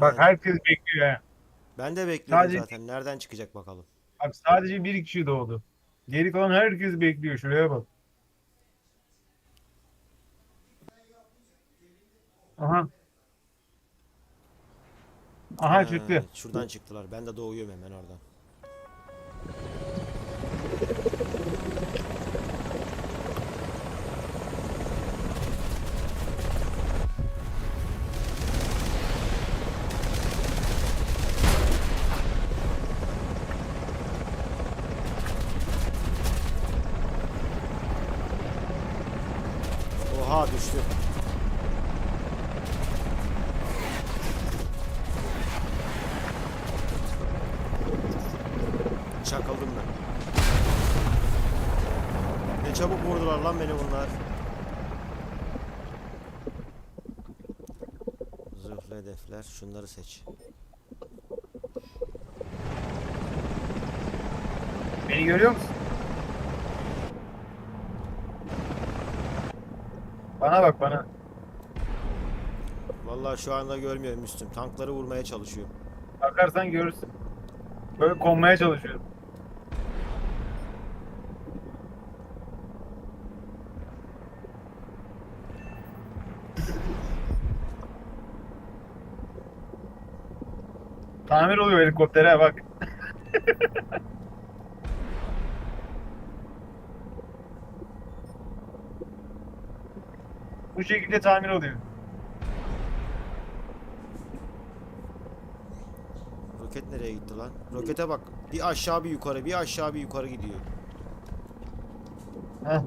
Nereden? Bak herkes bekliyor ha. Ben de bekliyorum Sadece- zaten. Nereden çıkacak bakalım. Bak sadece bir kişi doğdu. Geri kalan herkes bekliyor. Şuraya bak. Aha. Aha Ha, çıktı. Şuradan çıktılar. Ben de doğuyorum hemen oradan. Oha düştü. Çakıldım ben. Ne çabuk vurdular lan beni bunlar. Zırhlı hedefler. Şunları seç. Beni görüyor musun? Bana bak bana. Vallahi şu anda görmüyorum üstüm. Tankları vurmaya çalışıyorum. Bakarsan görürsün. Böyle konmaya çalışıyorum. Tamir oluyor helikoptere bak. Bu şekilde tamir oluyor. Roket nereye gitti lan? Rokete bak. Bir aşağı bir yukarı, bir aşağı bir yukarı gidiyor. Heh.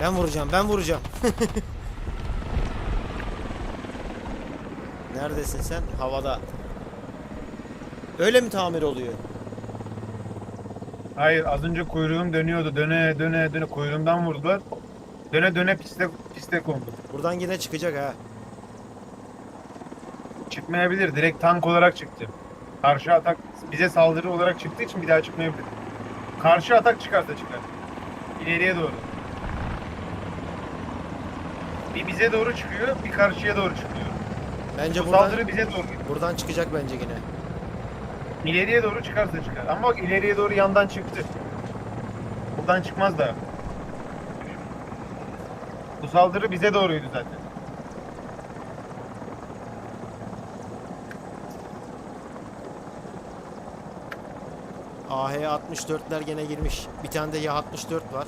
Ben vuracağım, ben vuracağım. Neredesin sen? Havada. Öyle mi tamir oluyor? Hayır az önce kuyruğum dönüyordu. Döne döne döne kuyruğumdan vurdular. Döne döne piste piste kondu. Buradan yine çıkacak ha. Çıkmayabilir. Direkt tank olarak çıktı. Karşı atak bize saldırı olarak çıktığı için bir daha çıkmayabilir. Karşı atak çıkarsa çıkar. İleriye doğru. Bir bize doğru çıkıyor, bir karşıya doğru çıkıyor. Bence Bu buradan, saldırı bize doğru buradan çıkacak bence yine. İleriye doğru çıkarsa çıkar. Ama bak ileriye doğru yandan çıktı. Buradan çıkmaz da. Bu saldırı bize doğruydu zaten. AH-64'ler gene girmiş. Bir tane de YA-64 var.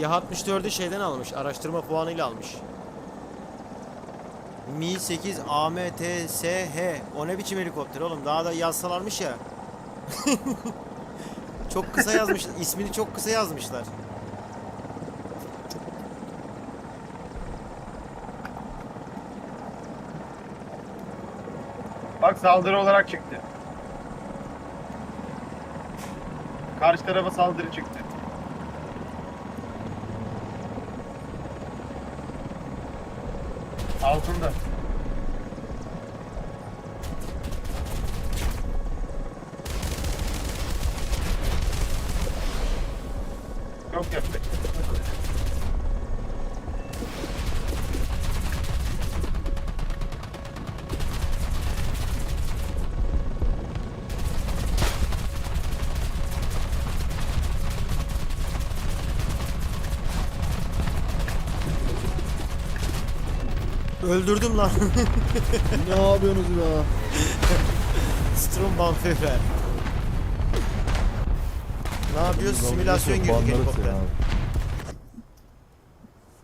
YA-64'ü şeyden almış. Araştırma puanıyla almış. Mi-8 AMTSH. O ne biçim helikopter oğlum? Daha da yazsalarmış ya. çok kısa yazmış. ismini çok kısa yazmışlar. Bak saldırı olarak çıktı. Karşı tarafa saldırı çıktı. 아우 쏜다. 그렇게. Öldürdüm lan. ne yapıyorsunuz ya? Strombanfefer. Ne yapıyoruz? Simülasyon girdik helikopter.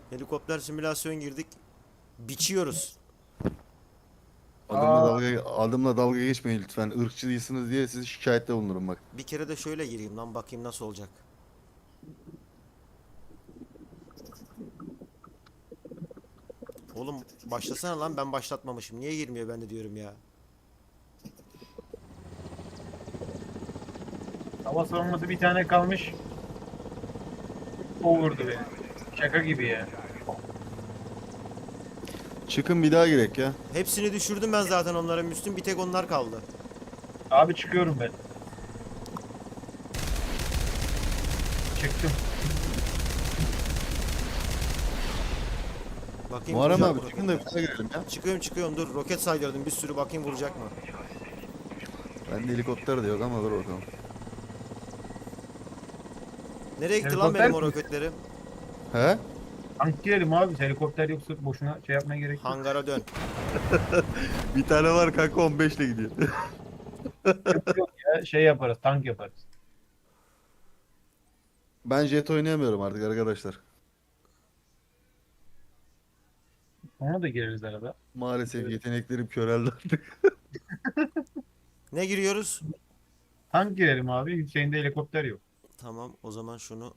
Helikopter simülasyon girdik. Biçiyoruz. Adımla Aa. dalga, adımla dalga geçmeyin lütfen. Irkçı değilsiniz diye sizi şikayette bulunurum bak. Bir kere de şöyle gireyim lan bakayım nasıl olacak. Oğlum başlasana lan ben başlatmamışım. Niye girmiyor ben de diyorum ya. Hava savunması bir tane kalmış. O vurdu beni. Şaka gibi ya. Çıkın bir daha girek ya. Hepsini düşürdüm ben zaten onların Müslüm. Bir tek onlar kaldı. Abi çıkıyorum ben. Çıktım. Bakayım Muharrem vuracak abi mı çıkın da daha girelim ya. Çıkıyorum çıkıyorum dur. Roket saydırdım bir sürü bakayım vuracak mı? Bende helikopter de yok ama dur bakalım. Nereye gitti lan Helikopter benim o mi? roketlerim? He? Tank girelim abi. Helikopter yoksa boşuna şey yapmaya gerek yok. Hangara dön. Bir tane var kanka 15 ile gidiyor. yok ya. Şey yaparız. Tank yaparız. ben jet oynayamıyorum artık arkadaşlar. Ona da gireriz arada. Maalesef yeteneklerim köreldi artık. Ne giriyoruz? Tank girelim abi. Hüseyin'de helikopter yok. Tamam o zaman şunu